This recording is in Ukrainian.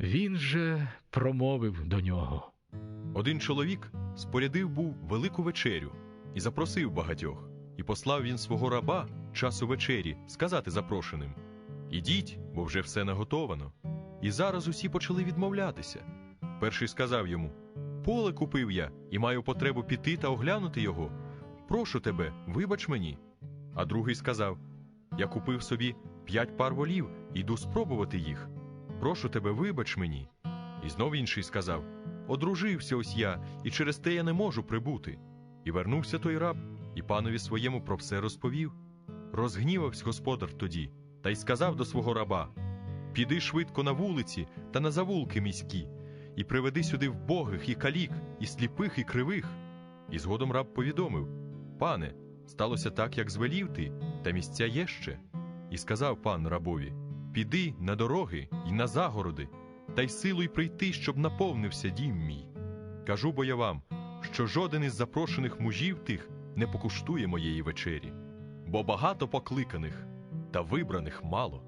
Він же промовив до нього. Один чоловік спорядив був велику вечерю і запросив багатьох, і послав він свого раба часу вечері сказати запрошеним: Ідіть, бо вже все наготовано. І зараз усі почали відмовлятися. Перший сказав йому: Поле купив я і маю потребу піти та оглянути його. Прошу тебе, вибач мені. А другий сказав: Я купив собі п'ять пар волів і йду спробувати їх. Прошу тебе, вибач мені. І знов інший сказав: Одружився ось я, і через те я не можу прибути. І вернувся той раб, і панові своєму про все розповів. Розгнівався господар тоді, та й сказав до свого раба: Піди швидко на вулиці та на завулки міські, і приведи сюди вбогих і калік, і сліпих, і кривих. І згодом раб повідомив: Пане, сталося так, як звелів ти, та місця є ще. І сказав пан рабові: Піди на дороги й на загороди, та й силуй прийти, щоб наповнився дім мій. Кажу бо я вам, що жоден із запрошених мужів тих не покуштує моєї вечері, бо багато покликаних, та вибраних мало.